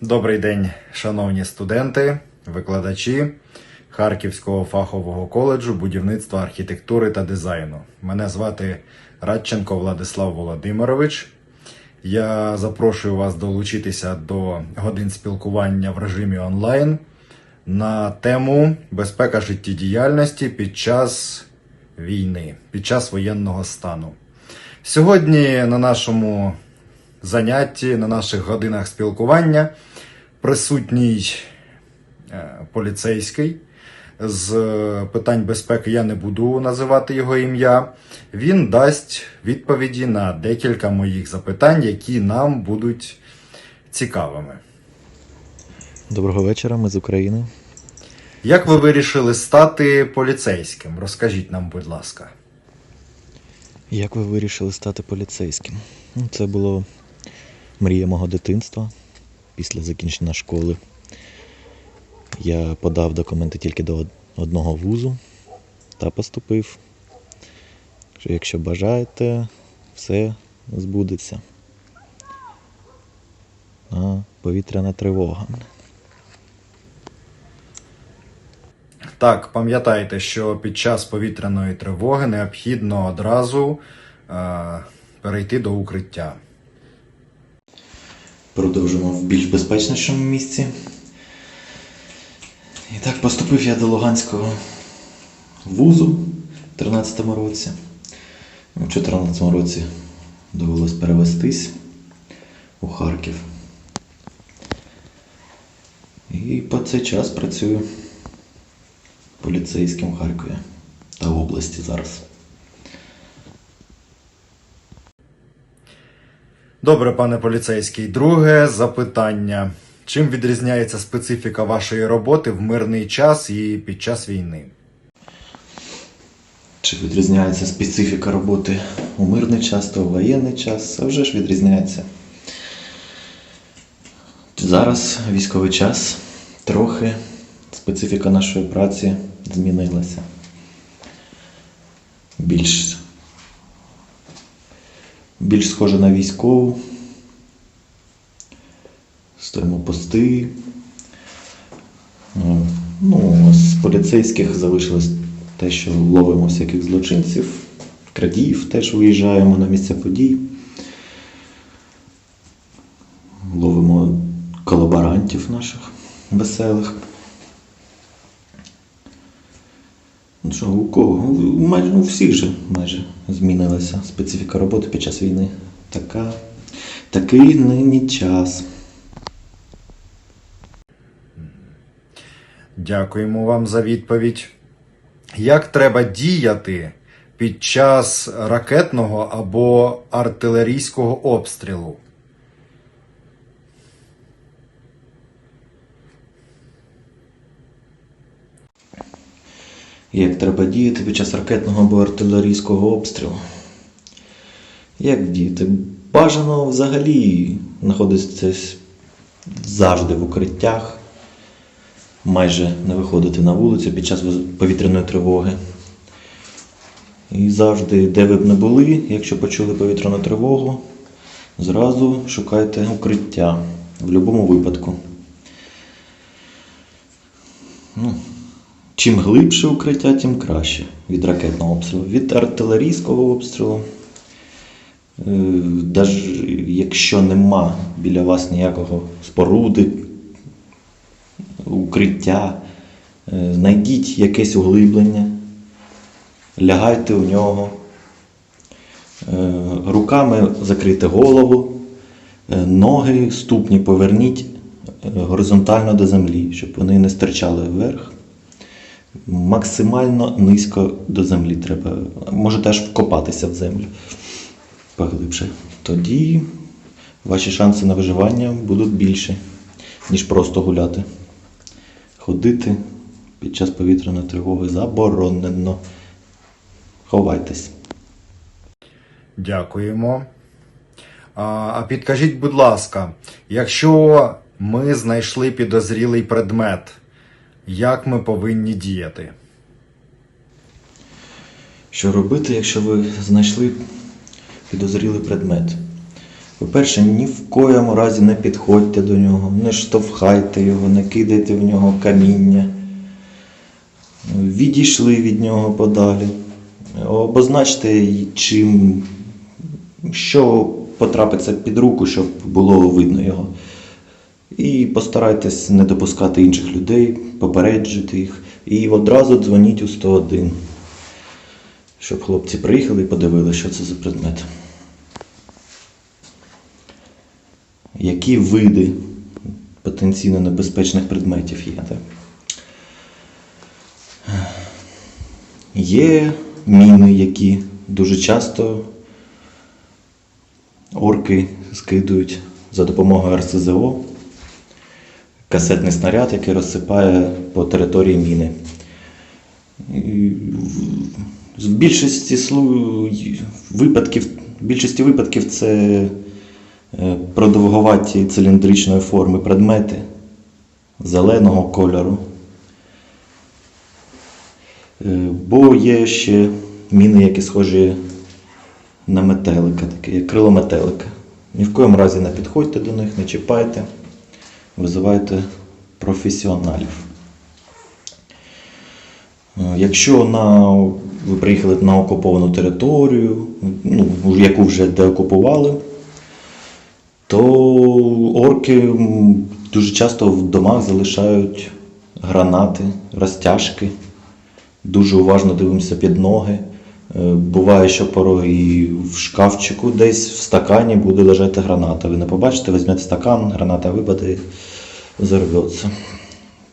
Добрий день, шановні студенти, викладачі Харківського фахового коледжу будівництва архітектури та дизайну. Мене звати Радченко Владислав Володимирович. Я запрошую вас долучитися до годин спілкування в режимі онлайн на тему безпека життєдіяльності під час війни, під час воєнного стану. Сьогодні на нашому занятті, на наших годинах спілкування присутній е, поліцейський з е, питань безпеки. Я не буду називати його ім'я. Він дасть відповіді на декілька моїх запитань, які нам будуть цікавими. Доброго вечора, ми з України. Як ви вирішили стати поліцейським? Розкажіть нам, будь ласка. Як ви вирішили стати поліцейським? Ну, Це було мрія мого дитинства після закінчення школи. Я подав документи тільки до одного вузу та поступив. Що якщо бажаєте, все збудеться. А, повітряна тривога. Так, пам'ятайте, що під час повітряної тривоги необхідно одразу е, перейти до укриття. Продовжимо в більш безпечнішому місці. І так, поступив я до Луганського вузу в 13-му році. У 14-му році довелось перевестись у Харків. І по цей час працюю поліцейським в Харкові та області зараз. Добре, пане поліцейський. Друге запитання. Чим відрізняється специфіка вашої роботи в мирний час і під час війни? Чи відрізняється специфіка роботи у мирний час та у воєнний час? А вже ж відрізняється. Зараз військовий час, трохи специфіка нашої праці змінилася. Більш, більш схоже на військову. Стоїмо пости. Е, Ну, з поліцейських залишилось те, що ловимо всяких злочинців, крадіїв, теж виїжджаємо на місця подій. Ловимо колаборантів наших веселих. Ну що, у кого? Майже у всіх же майже змінилася специфіка роботи під час війни. Така, такий нині час. Дякуємо вам за відповідь. Як треба діяти під час ракетного або артилерійського обстрілу? Як треба діяти під час ракетного або артилерійського обстрілу? Як діяти? Бажано взагалі знаходитися завжди в укриттях, майже не виходити на вулицю під час повітряної тривоги. І завжди, де ви б не були, якщо почули повітряну тривогу, зразу шукайте укриття в будь-якому випадку. Ну, Чим глибше укриття, тим краще. Від ракетного обстрілу. Від артилерійського обстрілу, е, даже якщо нема біля вас ніякого споруди, укриття, е, знайдіть якесь углиблення, лягайте в нього, е, руками закрийте голову, е, ноги, ступні поверніть е, горизонтально до землі, щоб вони не стирчали вверх максимально низько до землі треба. Можете аж вкопатися в землю поглибше. Тоді ваші шанси на виживання будуть більші, ніж просто гуляти. Ходити під час повітряної тривоги заборонено. Ховайтесь. Дякуємо. А підкажіть, будь ласка, якщо ми знайшли підозрілий предмет, як ми повинні діяти? Що робити, якщо ви знайшли підозрілий предмет? По-перше, ні в коєму разі не підходьте до нього, не штовхайте його, не кидайте в нього каміння. Відійшли від нього подалі. Обозначте, чим, що потрапиться під руку, щоб було видно його. І постарайтесь не допускати інших людей, попереджити їх. І одразу дзвоніть у 101, щоб хлопці приїхали і подивилися, що це за предмет. Які види потенційно небезпечних предметів є? Так? Є міни, які дуже часто орки скидують за допомогою РСЗО, касетний снаряд, який розсипає по території міни. В- більшості випадків, в більшості випадків це е, продовговаті циліндричної форми предмети зеленого кольору. Е, Бо є ще міни, які схожі на метелика, таке, як крило метелика. Ні в коєму разі не підходьте до них, не чіпайте, визивайте професіоналів. Е, Якщо на, ви приїхали на окуповану територію, ну, яку вже деокупували, то орки дуже часто в домах залишають гранати, розтяжки. Дуже уважно дивимося під ноги. Е, Буває, що порой і в шкафчику десь в стакані буде лежати граната. Ви не побачите, візьмете стакан, граната випаде і зарветься.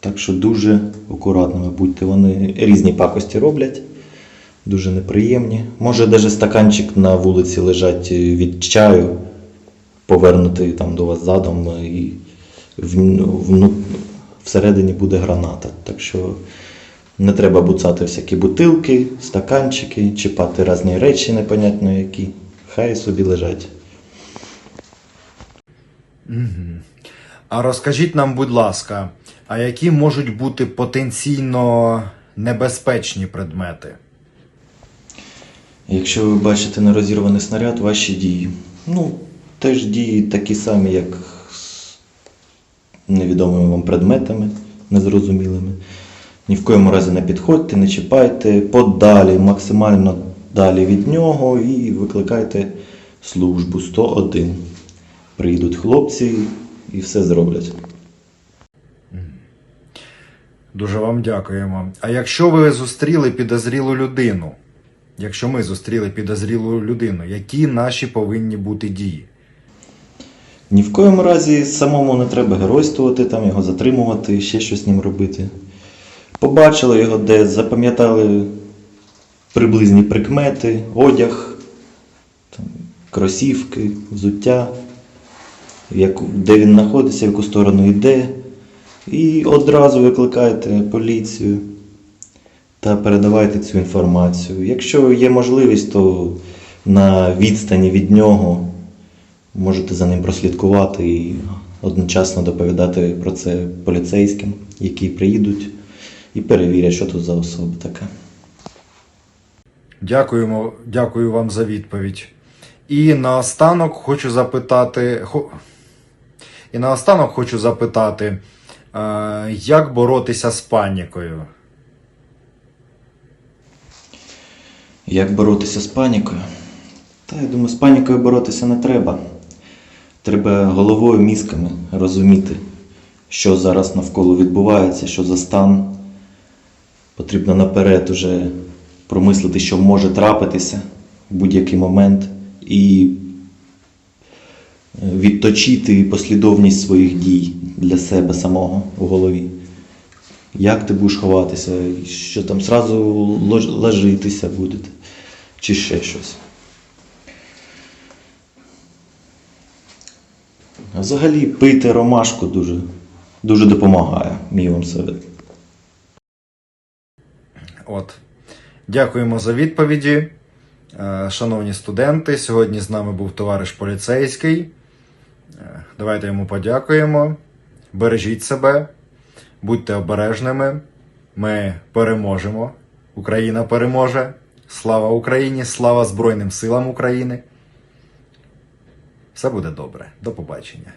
Так що дуже акуратними будьте. Вони різні пакості роблять, дуже неприємні. Може, навіть стаканчик на вулиці лежать від чаю, повернутий там до вас задом, і вну- всередині буде граната. Так що не треба буцати всякі бутилки, стаканчики, чіпати різні речі, непонятно які. Хай собі лежать. А розкажіть нам, будь ласка, а які можуть бути потенційно небезпечні предмети? Якщо ви бачите нерозірваний снаряд, ваші дії. Ну, теж дії такі самі, як з невідомими вам предметами, незрозумілими. Ні в коєму разі не підходьте, не чіпайте, подалі, максимально далі від нього і викликайте службу 101. Приїдуть хлопці і все зроблять. Дуже вам дякуємо. А якщо ви зустріли підозрілу людину, якщо ми зустріли підозрілу людину, які наші повинні бути дії? Ні в коєму разі самому не треба геройствувати, там його затримувати, ще щось з ним робити. Побачили його десь, запам'ятали приблизні прикмети, одяг, там, кросівки, взуття, де він знаходиться, в яку сторону йде. І одразу викликаєте поліцію та передавайте цю інформацію. Якщо є можливість, то на відстані від нього можете за ним прослідкувати і одночасно доповідати про це поліцейським, які приїдуть і перевірять, що тут за особа така. Дякуємо, дякую вам за відповідь. І наостанок хочу запитати. І наостанок хочу запитати, е, як боротися з панікою? Як боротися з панікою? Та я думаю, з панікою боротися не треба. Треба головою, мізками розуміти, що зараз навколо відбувається, що за стан. Потрібно наперед уже промислити, що може трапитися в будь-який момент, і відточити послідовність своїх дій для себе самого у голові. Як ти будеш ховатися, що там зразу ложитися будете, чи ще щось. Взагалі пити ромашку дуже, дуже допомагає, мій вам совет. От. Дякуємо за відповіді. Е, Шановні студенти, сьогодні з нами був товариш поліцейський. Е, Давайте йому подякуємо. Бережіть себе, будьте обережними. Ми переможемо. Україна переможе. Слава Україні! Слава Збройним силам України! Все буде добре. До побачення.